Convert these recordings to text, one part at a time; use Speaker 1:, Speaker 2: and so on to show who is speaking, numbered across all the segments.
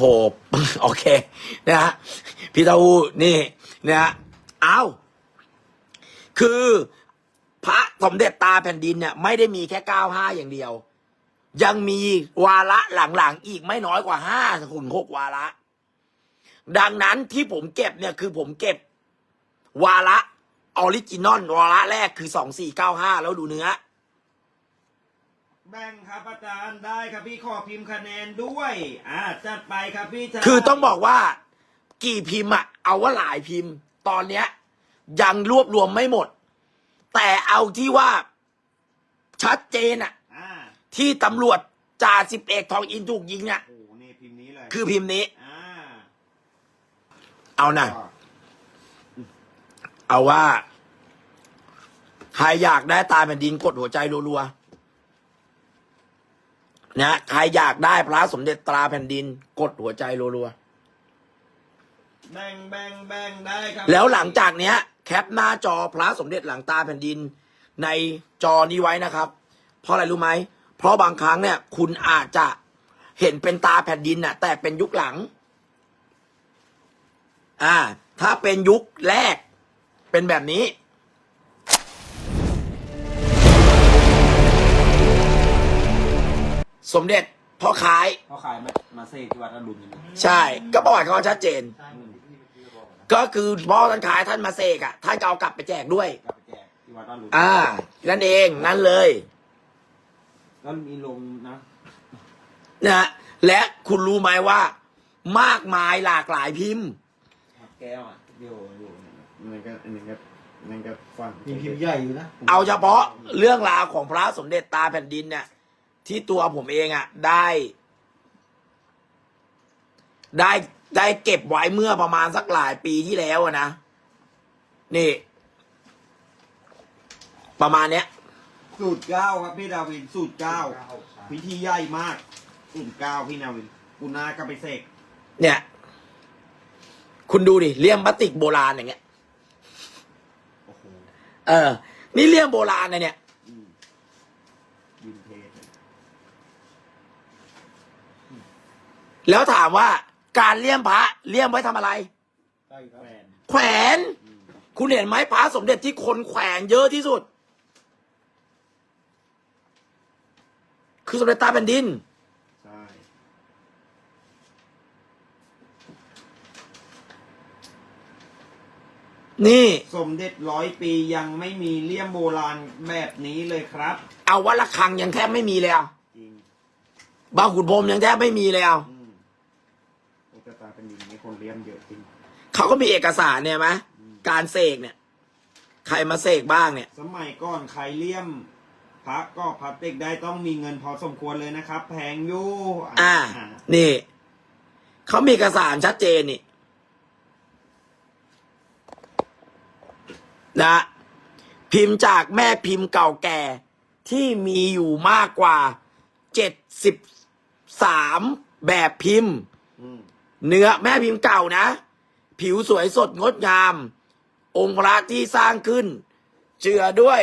Speaker 1: หโอเคนะฮะพี่เต้าหู้นี่นะฮะเอาคือพระสมเด็จตาแผ่นดินเนี่ยไม่ได้มีแค่เก้าห้าอย่างเดียว ยังมีวาระหลังๆอีกไม่น้อยกว่าห้าหุ่นหกวาระ ดังนั้นที่ผมเก็บเนี่ยคือผมเก็บ วาระออริจินอลวาระแรกคือสองสี่เก้าห้าแล้วดูเนื้อ
Speaker 2: แบ่งครับอาจารย์ได้ครับพี่ขอพิมพ์คะแนนด้วยอ่าจัดไปครับพี่ชาย
Speaker 1: คือต้องบอกว่า กี่พิมพ์อะเอาว่าหลายพิมพ์ ตอนเนี้ย ยังรวบรวมไม่หมด แต่เอาที่ว่าชัดเจนอะ
Speaker 2: อ่า
Speaker 1: ที่ตำรวจจ่าสิบเอกทองอินถูกยิงเนี่ย
Speaker 2: โอ้โหนี่พิมพ์นี้เลย
Speaker 1: คือพิมพ์นี้
Speaker 2: อ่า
Speaker 1: เอานะเอาว่าใครอยากได้ตาแผ่นดินกดหัวใจรัวๆ นะใครอยากได้พระสมเด็จตราแผ่นดิน กดหัวใจรัวๆ
Speaker 2: แบ่งแบ่งแบ่งได้ครับ
Speaker 1: แล้วหลังจากเนี้ย แคปหน้าจอพระสมเด็จหลังตาแผ่นดิน ในจอนี้ไว้นะครับ เพราะอะไรรู้ไหม เพราะบางครั้งเนี่ย คุณอาจจะเห็นเป็นตาแผ่นดินน่ะ แต่เป็นยุคหลัง อ่า ถ้าเป็นยุคแรก เป็นแบบนี้ สมเด็จพ่อขาย
Speaker 2: เขาขายมามาเซที่วัดอรุณนี่นะ
Speaker 1: ใช่ ก็ประวัติเขาชัดเจน
Speaker 2: อืม
Speaker 1: ก็คือพ่อท่านขายท่านมาเสกอะ ท่านก็เอากลับไปแจกด้วย
Speaker 2: กลับไปแจกที่วัดอรุณ
Speaker 1: อ่า นั่นเองนั่นเลย
Speaker 2: ก็มีลงนะ
Speaker 1: นะฮะและคุณรู้ไหมว่า มากมายหลากหลายพิมพ์
Speaker 2: แก้วอะเดี๋ยวอยู่นั่นก็อันนี้ก็นั่นก็ฟัง
Speaker 3: มีพิมพ์ใหญ่อยู่นะ
Speaker 1: เอาเฉพาะเรื่องราวของพระสมเด็จตาแผ่นดินเนี่ย ที่ตัวผมเองอะ ได้ ได้ได้เก็บไว้เมื่อประมาณสักหลายปีที่แล้วอะนะ นี่ ประมาณเนี้ย
Speaker 2: สูตรเก้าครับพี่ดาวิน สูตรเก้าพิธีใหญ่มาก สูตรเก้าพี่นาวินกุณาก็ไปเสก
Speaker 1: เนี่ย คุณดูดิเลี่ยมพลาสติกโบราณอย่างเงี้ย
Speaker 2: โอ้โห
Speaker 1: เออ นี่เลี่ยมโบราณนะเนี่ย
Speaker 2: อืมวินเทจ
Speaker 1: แล้วถามว่าการเลี่ยมพระเลี่ยมไว้ทำอะไร
Speaker 3: ใช่ครับ
Speaker 2: แฟน
Speaker 1: แขวน
Speaker 2: อืม
Speaker 1: คุณเห็นไหมพระสมเด็จที่คนแขวนเยอะที่สุด คือสมเด็จตาแผ่นดิน
Speaker 2: ใช่
Speaker 1: นี่
Speaker 2: สมเด็จร้อยปียังไม่มีเลี่ยมโบราณแบบนี้เลยครับ
Speaker 1: เอาวัดระฆังยังแทบไม่มีเลยอะ
Speaker 2: จริง
Speaker 1: บางขุนพรหมยังแทบไม่มีเลยอะ
Speaker 2: อืมโอกาตา เป็นดินนี่คนเลี่ยมเยอะจริง
Speaker 1: เขาก็มีเอกสารเนี่ยไหม
Speaker 2: อืม
Speaker 1: การเสกเนี่ย ใครมาเสกบ้างเนี่ย
Speaker 2: สมัยก่อนใครเลี่ยมพระก็พลาสติกได้ต้องมีเงินพอสมควรเลยนะครับ แพงอยู่
Speaker 1: อ่านี่ เขามีเอกสารชัดเจนนี่นะพิมพ์จากแม่พิมพ์เก่าแก่ ที่มีอยู่มากกว่าเจ็ดสิบสามแบบพิมพ์
Speaker 2: อืม
Speaker 1: เนื้อแม่พิมพ์เก่านะ ผิวสวยสดงดงาม องค์พระที่สร้างขึ้น เจือด้วย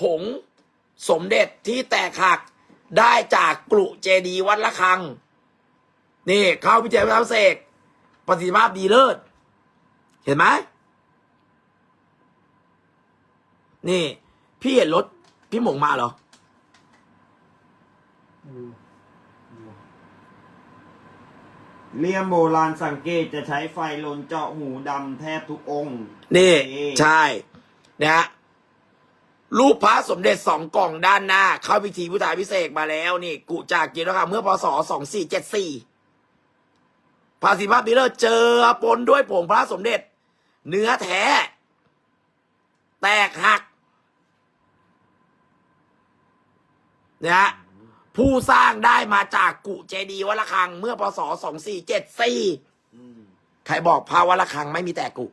Speaker 1: ผงสมเด็จที่แตกหักได้จากกรุเจดีวัดละคัง นี่เข้าพิจัยพระเสกประสิทธิภาพดีเลิศ เห็นไหมนี่ พี่เห็นรถพี่หมงมาเหรอ
Speaker 2: เลี่ยมโบราณสังเกตจะใช้ไฟลนเจาะหูดำแทบทุกองค์
Speaker 1: นี่
Speaker 2: นี่
Speaker 1: ใช่นะฮะรูปพระสมเด็จสองกล่องด้านหน้า เข้าพิธีพุทธาพิเศษกมาแล้วนี่ กุจากกินแล้วค่ะเมื่อพศสองสี่เจ็ดสี่ภาษีภาพดีเลอร์เจอปนด้วยผงพระสมเด็จ เนื้อแท้ แตกหักนะฮะ ผู้สร้างได้มาจากกุเจดีย์วัดระฆัง เมื่อพศสองสี่เจ็ดสี่
Speaker 2: อืม
Speaker 1: ใครบอกพระวัดระฆังไม่มีแตกกุ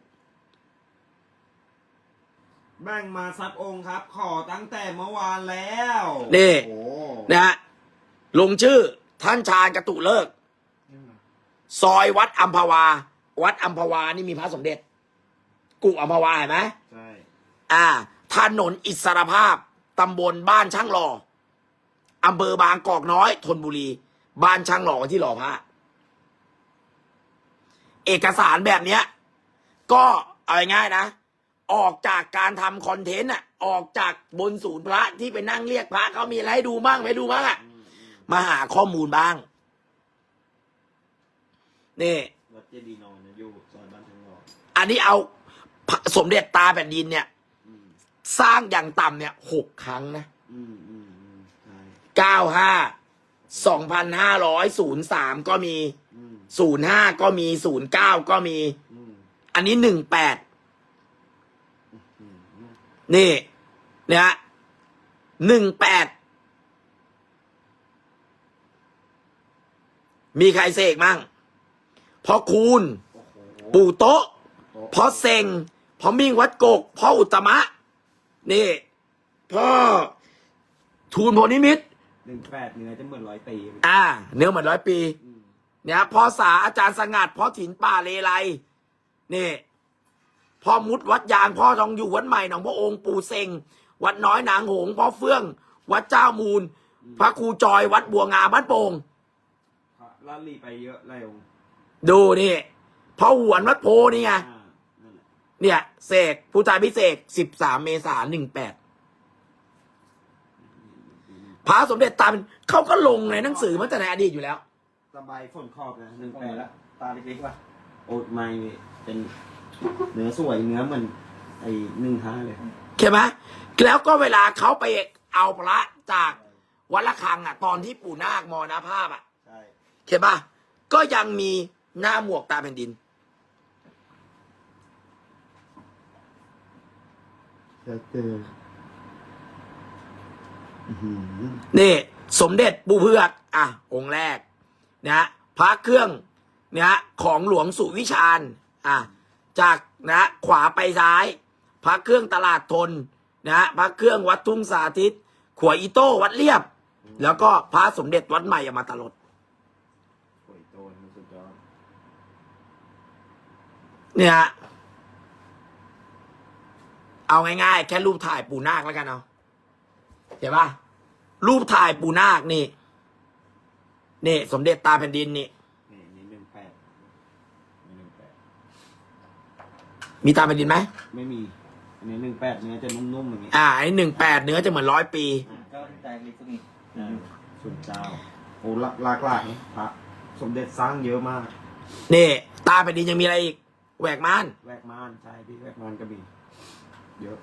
Speaker 2: แบ่งมาซับองค์ครับ ขอตั้งแต่เมื่อวานแล้ว
Speaker 1: นี่
Speaker 2: โอ้
Speaker 1: นะฮะลงชื่อท่านชาญกตุเลิก ซอยวัดอัมพวา วัดอัมพวานี่มีพระสมเด็จ กุอัมพวาเห็นไหม
Speaker 2: ใช่
Speaker 1: อ่าถนนอิสรภาพ ตำบลบ้านช่างหล่อ อำเภอบางกอกน้อยธนบุรี บ้านช่างหล่อที่หล่อพระเอกสารแบบเนี้ย ก็เอาง่ายๆนะ ออกจากการทำคอนเทนต์อะ ออกจากบนศูนย์พระที่ไปนั่งเรียกพระเขามีอะไรให้ดูบ้างไปดูบ้างอะ
Speaker 2: อืมอืม
Speaker 1: มาหาข้อมูลบ้างนี่
Speaker 2: วัดเจดีย์นอนนะอยู่ซอยบ้านทางรอ
Speaker 1: อันนี้เอาพระสมเด็จตาแผ่นดินเนี่ย
Speaker 2: อืม
Speaker 1: สร้างอย่างต่ำเนี่ยหกครั้งนะ
Speaker 2: อืมอืมอืมใช่
Speaker 1: เก้าห้าสองพันห้าร้อยศูนย์สามก็มี
Speaker 2: อืม
Speaker 1: ศูนย์ห้าก็มีศูนย์เก้าก็มี
Speaker 2: อืม
Speaker 1: อันนี้หนึ่งแปด
Speaker 2: อืมอืม
Speaker 1: นี่เนี่ยหนึ่งแปดมีใครเสกมั่งพ่อคูณ
Speaker 2: โอ้โห
Speaker 1: ปู่โต๊ะ
Speaker 2: โอ้
Speaker 1: พ่อเซงพ่อมิ่งวัดกกพ่ออุตตมะ นี่พ่อทูลโพนิมิตร
Speaker 2: หนึ่งแปดเนื้อจะเหมือนร้อยปี
Speaker 1: อ่า เนื้อเหมือนร้อยปี
Speaker 2: อืม
Speaker 1: เนี่ยพ่อสาอาจารย์สงัดพ่อถินป่าเลไลนี่พ่อมุดวัดยางพ่อทองอยู่วัดใหม่หนองพระองค์ปู่เซงวัดน้อยนางหงส์พ่อเฟื่อง วัดเจ้ามูล พระครูจอยวัดบัวงามบ้านโป่ง
Speaker 2: พระลาลีไปเยอะเลยองค์
Speaker 1: ดูนี่พ่อหวนวัดโพนี่ไง
Speaker 2: อ่านั่นแหละ
Speaker 1: เนี่ยเสกผู้ชายพิเศษสิบสามเมษาหนึ่งแปด พระสมเด็จตาเป็นเขาก็ลงในหนังสือมาแต่ในอดีตอยู่แล้ว
Speaker 2: สบายฝนขอบนะหนึ่งแปดละตาเล็กๆป่ะโอ้ไม่เป็นเนื้อสวยเนื้อเหมือนไอ้หนึ่งห้าเลย
Speaker 1: ใช่ไหมแล้วก็เวลาเขาไปเอาพระจากวัดละคังอะ ตอนที่ปู่นาคมรณภาพอะ
Speaker 2: ใช่
Speaker 1: ใช่ปะก็ยังมีหน้าหมวกตาแผ่นดิน
Speaker 2: จะเจออื้อหือ
Speaker 1: นี่ สมเด็จปู่เพือกอะ องค์แรกนะพระเครื่องนะของหลวงสุวิชาญอะจากนะขวาไปซ้าย พระเครื่องตลาดทนนะพระเครื่องวัดทุ่งสาธิต ขวอีโต้วัดเรียบ แล้วก็พระสมเด็จวัดใหม่อมาตลด
Speaker 2: โอ้ยโตมันสุดยอด
Speaker 1: เนี่ยฮะเอาง่ายๆ แค่รูปถ่ายปูนาคแล้วกันเอา เห็นปะรูปถ่ายปูนาคนี่นี่ สมเด็จตาแผ่นดินนี่
Speaker 2: นี่นี่หนึ่งแปดนี่หนึ่งแปด
Speaker 1: มีตาแผ่นดินไหม
Speaker 2: ไม่มีอันนี้หนึ่งแปดเนื้อจะนุ่มๆอย่างนี้
Speaker 1: อ่าไอ้หนึ่งแปดเนื้อจะเหมือนร้อยปี
Speaker 3: ก็ใจลิฟต์นี่
Speaker 2: อ่าสุดเจ้าโอ้หลากหลากหลายพระสมเด็จสร้างเยอะมาก
Speaker 1: นี่ ตาแผ่นดินยังมีอะไรอีกแหวกม่าน
Speaker 2: แวกม่านใช่พี่แวกม่านก็มีเยอะ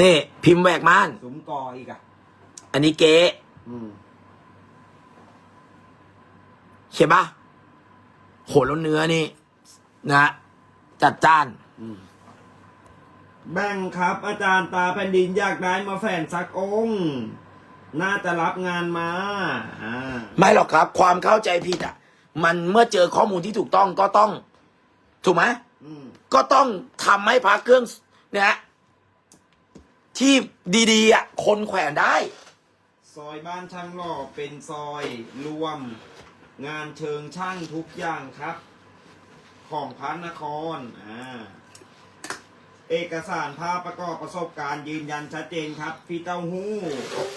Speaker 1: นี่ พิมพ์แหวกม่าน
Speaker 2: ซุ้มกออีกอะ
Speaker 1: อันนี้เก๊
Speaker 2: อืม
Speaker 1: เห็นปะโหแล้วเนื้อนี่ นะ จัดจ้าน
Speaker 2: อืมแบ่งครับ อาจารย์ตาแผ่นดินอยากได้มาแฝนสักองค์ น่าจะรับงานมาอ่า
Speaker 1: ไม่หรอกครับ ความเข้าใจผิดอะ มันเมื่อเจอข้อมูลที่ถูกต้องก็ต้อง ถูกไหม
Speaker 2: อืม
Speaker 1: ก็ต้องทำให้พระเครื่องเนี่ยฮะ ที่ดีๆอะคนแขวนได้
Speaker 2: ซอยบ้านช่างหล่อเป็นซอยรวม งานเชิงช่างทุกอย่างครับ ของพระนครอ่าเอกสารภาพประกอบประสบการณ์ยืนยันชัดเจนครับ พี่เต้าหู้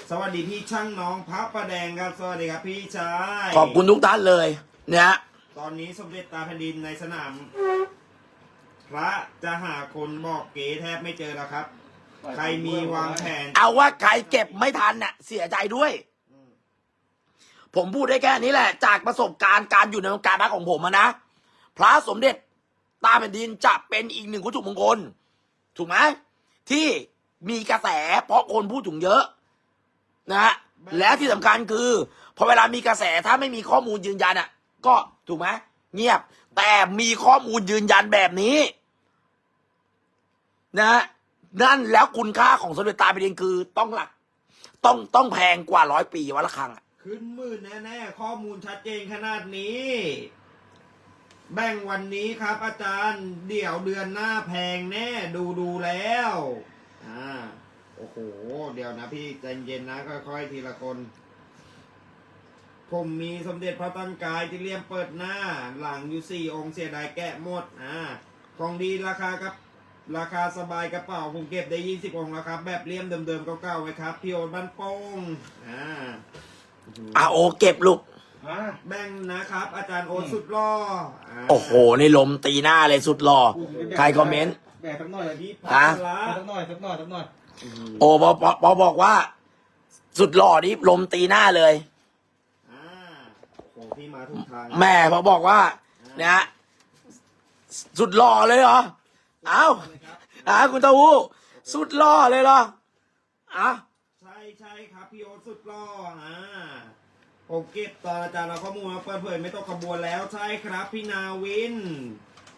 Speaker 2: สวัสดีพี่ช่างน้องพระประแดงครับ สวัสดีครับพี่ชาย
Speaker 1: ขอบคุณทุกท่านเลยนะฮะ
Speaker 2: ตอนนี้สมเด็จตาแผ่นดินในสนาม พระจะหาคนบอกเก๋แทบไม่เจอแล้วครับ ใครมีวางแผน
Speaker 1: เอาว่าใครเก็บไม่ทันน่ะ เสียใจด้วย ผมพูดได้แค่นี้แหละ จากประสบการณ์การอยู่ในวงการพระของผมอะนะพระสมเด็จตาแผ่นดินจะเป็นอีกหนึ่งวัตถุมงคล ถูกไหมที่มีกระแส เพราะคนพูดถึงเยอะ นะฮะและที่สำคัญคือพอเวลามีกระแสถ้าไม่มีข้อมูลยืนยันอะ ก็ถูกไหมเงียบ แต่มีข้อมูลยืนยันแบบนี้ นะฮะ นั่นแล้วคุณค่าของสมเด็จตาแผ่นดินคือต้องหลัก ต้องต้องแพงกว่าร้อยปีวัดละครังอะ
Speaker 2: ขึ้นหมื่นแน่ๆ ข้อมูลชัดเจนขนาดนี้ แบ่งวันนี้ครับอาจารย์ เดี๋ยวเดือนหน้าแพงแน่ดูดูแล้วอ่าโอ้โห เดี๋ยวนะพี่ใจเย็นนะค่อยๆทีละคน ผมมีสมเด็จพระตั้งกายที่เลี่ยมเปิดหน้า หลังอยู่สี่องค์เสียดายแกะหมดอ่าของดีราคาครับ ราคาสบายกระเป๋าผมเก็บได้ยี่สิบองค์แล้วครับ แบบเลี่ยมเดิมๆเก่าๆไว้ครับ พี่โอ๊ตบ้านโป้งอ่า
Speaker 1: อะโอเก็บลูก
Speaker 3: อ่า
Speaker 2: แบ่งนะครับ อาจารย์โอ๊ตสุดหล่ออ่า
Speaker 1: โอ้โหในลมตีหน้าเลยสุดหล่อ ใครคอมเมนต์
Speaker 3: แบกสักหน่อยนะพี่
Speaker 1: ฮะ
Speaker 2: ละ
Speaker 3: สักหน่อยสักหน่อยสักหน่อย
Speaker 1: โอ้พอพอพอบอกว่า สุดหล่อนี่ลมตีหน้าเลย
Speaker 2: อ่าโอ้โหพี่มาถูกทาง
Speaker 1: แม่พอบอกว่า นะฮะสุดหล่อเลยเหรอเอ้าอ่าคุณเต้าหู้สุดหล่อเลยเหรออะ
Speaker 2: ใช่ใช่ครับพี่โอ๊ตสุดหล่ออ่าผมเก็บตอนอาจารย์เราข้อมูลมาเปิดเผยไม่ต้องขบวนแล้วใช่ครับพี่นาวิน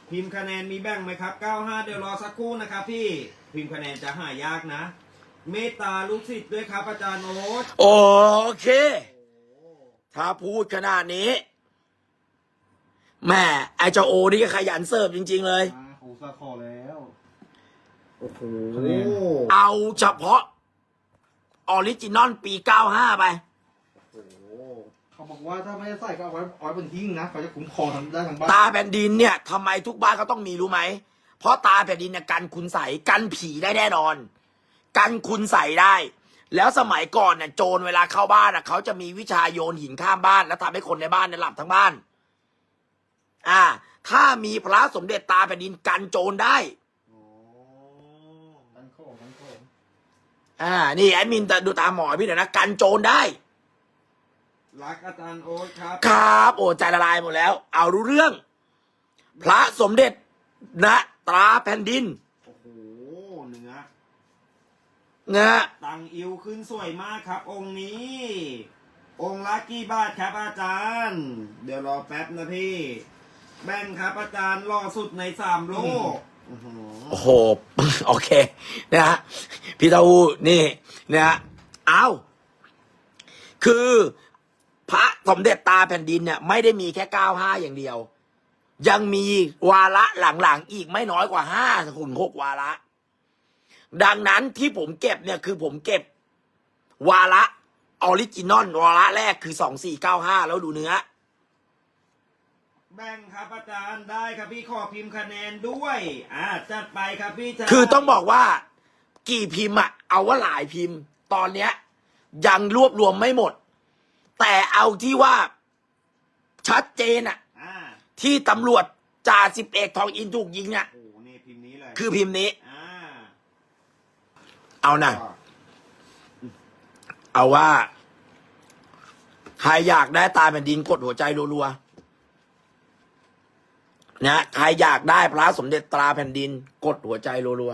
Speaker 2: พิมพ์คะแนนมีแบ่งไหมครับ 95 เดี๋ยวรอสักครู่นะครับพี่พิมพ์คะแนนจะหายากนะ เมตตาลูกศิษย์ด้วยครับอาจารย์โอ๊ต
Speaker 1: โอเค ถ้าพูดขนาดนี้แม่ไอเจ้าโอนี่ก็ขยันเสิร์ฟจริง ๆ เลย
Speaker 3: อ่า โอ้สาคอแล้ว
Speaker 2: โอ้โห
Speaker 3: คะแนน
Speaker 1: เอาเฉพาะออริจินอลปี 95 ไป
Speaker 2: โอ้โห
Speaker 3: เขาบอกว่าถ้าไม่ได้ใส่ก็เอาไว้เอาไว้บนหิ้งนะเขาจะคุ้มครองทั้งได้ทั้งบ้าน
Speaker 1: ตาแผ่นดินเนี่ยทำไมทุกบ้านเขาต้องมีรู้ไหม เพราะตาแผ่นดินเนี่ยกันคุณใสกันผีได้แน่นอน กันคุณใสได้ แล้วสมัยก่อนเนี่ยโจรเวลาเข้าบ้านอะเขาจะมีวิชาโยนหินข้ามบ้าน แล้วทำให้คนในบ้านเนี่ยหลับทั้งบ้าน อ่า ถ้ามีพระสมเด็จตาแผ่นดินกันโจรได้
Speaker 2: โอ้
Speaker 3: ทั้งโค้งทั้งโค้ง
Speaker 1: อ่า นี่แอดมินแต่ดูตามหมอพี่หน่อยนะกันโจรได้
Speaker 2: รักอาจารย์โอ๊ตครับ
Speaker 1: ครับ โอ้ใจละลายหมดแล้ว เอารู้เรื่อง พระสมเด็จนะตราแผ่นดิน
Speaker 2: โอ้โหเนื้อ
Speaker 1: นะ
Speaker 2: ตังอิวขึ้นสวยมากครับ องค์นี้ องค์ละกี่บาทครับอาจารย์ เดี๋ยวรอแป๊บนะพี่ แบ่งครับอาจารย์รอสุดในสามโลก
Speaker 1: โอ้โห โอเค นะฮะ พี่เตาหู้นี่ นะฮะ เอาคือ พระสมเด็จตาแผ่นดินเนี่ย ไม่ได้มีแค่เก้าห้าอย่างเดียว ยังมีวาระหลังๆ อีกไม่น้อยกว่าห้าถึงหกวาระ ดังนั้นที่ผมเก็บเนี่ยคือผมเก็บ วาระออริจินอลวาระแรกคือสองสี่เก้าห้าแล้วดูเนื้อ
Speaker 2: แบ่งครับอาจารย์ได้ครับพี่ขอพิมพ์คะแนนด้วยอ่าจัดไปครับพี่ชาย
Speaker 1: คือต้องบอกว่า กี่พิมพ์อะเอาว่าหลายพิมพ์ ตอนเนี้ย ยังรวบรวมไม่หมด แต่เอาที่ว่า ชัดเจนอะ
Speaker 2: อ่า
Speaker 1: ที่ตำรวจจ่าสิบเอกทองอินถูกยิงเนี่ย
Speaker 2: โอ้โหนี่พิมพ์นี้เลย
Speaker 1: คือพิมพ์นี้
Speaker 2: อ่า
Speaker 1: เอานะเอาว่า ใครอยากได้ตาแผ่นดินกดหัวใจรัวๆ นะใครอยากได้พระสมเด็จตราแผ่นดิน กดหัวใจรัว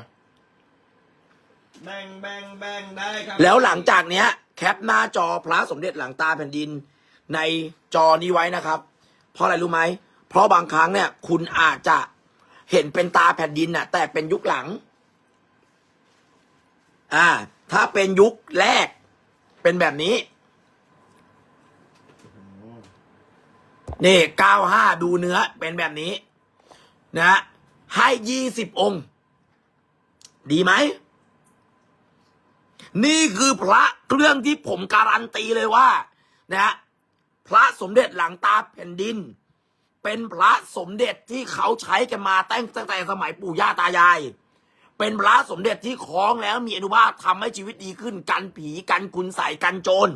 Speaker 1: ๆ
Speaker 2: แบ่งแบ่งแบ่งได้ครับ
Speaker 1: แล้วหลังจากเนี้ย แคปหน้าจอพระสมเด็จหลังตาแผ่นดิน ในจอนี้ไว้นะครับ เพราะอะไรรู้ไหม เพราะบางครั้งเนี่ย คุณอาจจะเห็นเป็นตาแผ่นดินน่ะ แต่เป็นยุคหลัง อ่า ถ้าเป็นยุคแรก เป็นแบบนี้นี่เก้าห้าดูเนื้อเป็นแบบนี้ นะ ให้ยี่สิบองค์ ดีไหม นี่คือพระเครื่องที่ผมการันตีเลยว่า นะฮะพระสมเด็จหลังตาแผ่นดิน เป็นพระสมเด็จที่เขาใช้กันมาตั้งตั้งแต่สมัยปู่ย่าตายาย เป็นพระสมเด็จที่คล้องแล้วมีอนุภาพทำให้ชีวิตดีขึ้น กันผีกันคุณใสยกันโจร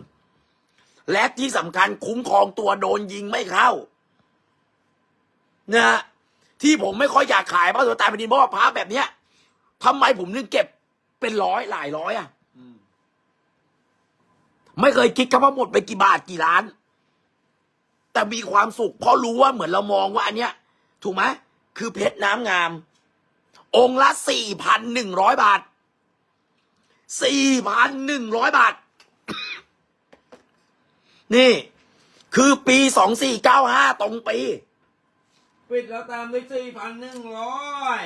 Speaker 1: และที่สำคัญคุ้มครองตัวโดนยิงไม่เข้านะฮะ ที่ผมไม่ค่อยอยากขายพระสมเด็จตาแผ่นดินเพราะว่าพระแบบเนี้ยทำไมผมถึงเก็บเป็นร้อยหลายร้อยอะ
Speaker 2: อืม
Speaker 1: ไม่เคยคิดครับว่าหมดไปกี่บาทกี่ล้าน แต่มีความสุข เพราะรู้ว่าเหมือนเรามองว่าอันเนี้ย ถูกไหมคือเพชรน้ำงาม องค์ละสี่พันหนึ่งร้อยบาทสี่พันหนึ่งร้อยบาท นี่ คือปีสองสี่เก้าห้าตรงปี
Speaker 2: ปิดแล้วตามด้วยสี่พันหนึ่งร้อย